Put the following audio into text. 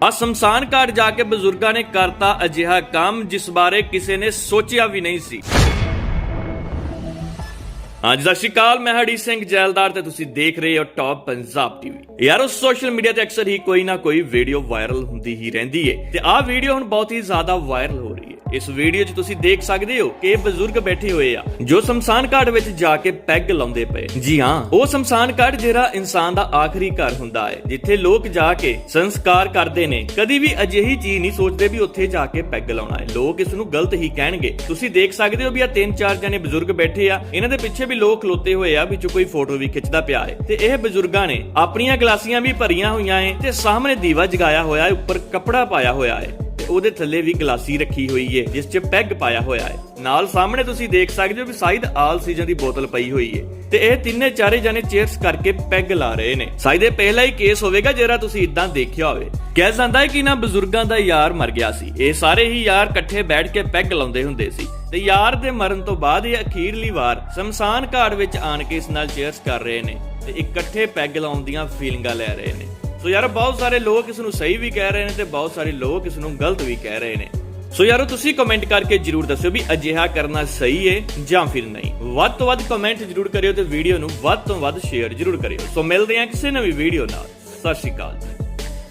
ਆ ਸ਼ਮਸ਼ਾਨ ਘਾਟ ਜਾ ਕੇ ਬਜ਼ੁਰਗਾਂ ਨੇ ਕਰਤਾ ਅਜਿਹਾ ਕੰਮ ਜਿਸ ਬਾਰੇ ਕਿਸੇ ਨੇ ਸੋਚਿਆ ਵੀ ਨਹੀਂ ਸੀ। ਹਾਂਜੀ, ਸਤਿ ਸ਼੍ਰੀ ਅਕਾਲ, ਮੈਂ ਹਰੀ ਸਿੰਘ ਜੈਲਦਾਰ ਤੇ ਤੁਸੀਂ ਦੇਖ ਰਹੇ ਹੋ ਟੌਪ ਪੰਜਾਬ ਟੀਵੀ ਯਾਰੋ ਸੋਸ਼ਲ ਮੀਡੀਆ ਤੇ ਅਕਸਰ ਹੀ ਕੋਈ ਨਾ ਕੋਈ ਵੀਡੀਓ ਵਾਇਰਲ ਹੁੰਦੀ ਹੀ ਰਹਿੰਦੀ ਏ। ਤੇ ਆਹ ਵੀਡੀਓ ਹੁਣ ਬਹੁਤ ਹੀ ਜ਼ਿਆਦਾ ਵਾਇਰਲ ਹੋ ਇਸ ਵੀਡੀਓ 'ਚ ਤੁਸੀਂ ਦੇਖ ਸਕਦੇ ਹੋ ਕਿ ਇਹ ਬਜ਼ੁਰਗ ਬੈਠੇ ਹੋਏ ਆ, ਜੋ ਸ਼ਮਸ਼ਾਨ ਘਾਟ ਵਿੱਚ ਜਾ ਕੇ ਪੈਗ ਲਾਉਂਦੇ ਪਏ। ਜੀ ਹਾਂ, ਉਹ ਸ਼ਮਸ਼ਾਨ ਘਾਟ ਜਿਹੜਾ ਇਨਸਾਨ ਦਾ ਆਖਰੀ ਘਰ ਹੁੰਦਾ ਹੈ, ਜਿੱਥੇ ਲੋਕ ਜਾ ਕੇ ਸੰਸਕਾਰ ਕਰਦੇ ਨੇ। ਕਦੀ ਵੀ ਅਜਿਹੀ ਚੀਜ਼ ਨਹੀਂ ਸੋਚਦੇ ਵੀ ਉੱਥੇ ਜਾ ਕੇ ਪੈਗ ਲਾਉਣਾ ਹੈ। ਲੋਕ ਇਸ ਨੂੰ ਗਲਤ ਹੀ ਕਹਿਣਗੇ। ਤੁਸੀਂ ਦੇਖ ਸਕਦੇ ਹੋ ਵੀ ਆ ਤਿੰਨ ਚਾਰ ਜਣੇ ਬਜ਼ੁਰਗ ਬੈਠੇ ਆ, ਇਹਨਾਂ ਦੇ ਪਿੱਛੇ ਵੀ ਲੋਕ ਖਲੋਤੇ ਹੋਏ ਆ, ਵਿੱਚੋਂ ਕੋਈ ਫੋਟੋ ਵੀ ਖਿੱਚਦਾ ਪਿਆ ਹੈ। ਤੇ ਇਹ ਬਜ਼ੁਰਗਾਂ ਨੇ ਆਪਣੀਆਂ ਗਲਾਸੀਆਂ ਵੀ ਭਰੀਆਂ ਹੋਈਆਂ ਏ ਤੇ ਸਾਹਮਣੇ ਦੀਵਾ ਜਗਾਇਆ ਹੋਇਆ ਹੈ, ਉੱਪਰ ਕੱਪੜਾ ਪਾਇਆ ਹੋਇਆ ਹੈ। ਉਹਦੇ ਥੱਲੇ ਵੀ ਗਲਾਸੀ ਰੱਖੀ ਹੋਈ ਏ, ਜਿਸ 'ਚ ਪੈਗ ਪਾਇਆ ਹੋਇਆ ਹੈ ਨਾਲ ਸਾਹਮਣੇ ਤੁਸੀਂ ਦੇਖ ਸਕਦੇ ਹੋ ਵੀ ਸਾਈਦ ਆਲ ਸੀਜ਼ਨ ਦੀ ਬੋਤਲ ਪਈ ਹੋਈ ਏ। ਤੇ ਇਹ ਤਿੰਨੇ ਚਾਰੇ ਜਣੇ ਚੇਅਰਸ ਕਰਕੇ ਪੈਗ ਲਾ ਰਹੇ ਨੇ। ਸਾਈਦ ਇਹ ਪਹਿਲਾ ਹੀ ਕੇਸ ਹੋਵੇਗਾ ਜਿਹੜਾ ਤੁਸੀਂ ਇਦਾਂ ਦੇਖਿਆ ਹੋਵੇ। ਕਿਹਾ ਜਾਂਦਾ ਹੈ ਕਿ ਇਹਨਾਂ ਬਜ਼ੁਰਗਾਂ ਦਾ ਯਾਰ ਮਰ ਗਿਆ ਸੀ। ਇਹ ਸਾਰੇ ਹੀ ਯਾਰ ਇਕੱਠੇ ਬੈਠ ਕੇ ਪੈਗ ਲਾਉਂਦੇ ਹੁੰਦੇ ਸੀ। ਤੇ ਯਾਰ ਦੇ ਮਰਨ ਤੋਂ ਬਾਅਦ ਇਹ ਅਖੀਰਲੀ ਵਾਰ ਸ਼ਮਸ਼ਾਨ ਘਾਟ ਵਿੱਚ ਆਣ ਕੇ ਇਸ ਨਾਲ ਚੇਅਰਸ ਕਰ ਰਹੇ ਨੇ ਤੇ ਇਕੱਠੇ ਪੈਗ ਲਾਉਣ ਦੀਆਂ ਫੀਲਿੰਗਾਂ ਲੈ ਰਹੇ ਨੇ। ਸੋ ਯਾਰ, ਬਹੁਤ ਸਾਰੇ ਲੋਕ ਇਸ ਨੂੰ ਸਹੀ ਵੀ ਕਹਿ ਰਹੇ ਨੇ ਤੇ ਬਹੁਤ ਸਾਰੇ ਲੋਕ ਇਸ ਨੂੰ ਗਲਤ ਵੀ ਕਹਿ ਰਹੇ ਨੇ। ਸੋ ਯਾਰੋ, ਤੁਸੀਂ ਕਮੈਂਟ ਕਰਕੇ ਜਰੂਰ ਦੱਸਿਓ ਵੀ ਅਜਿਹਾ ਕਰਨਾ ਸਹੀ ਹੈ ਜਾਂ ਫਿਰ ਨਹੀਂ। ਵੱਧ ਤੋਂ ਵੱਧ ਕਮੈਂਟ ਜਰੂਰ ਕਰਿਓ ਤੇ ਵੀਡੀਓ ਨੂੰ ਵੱਧ ਤੋਂ ਵੱਧ ਸ਼ੇਅਰ ਜਰੂਰ ਕਰਿਓ। ਸੋ ਮਿਲਦੇ ਹਾਂ ਕਿਸੇ ਨਵੀਂ ਵੀਡੀਓ ਨਾਲ। ਸਤਿ ਸ਼੍ਰੀ ਅਕਾਲ।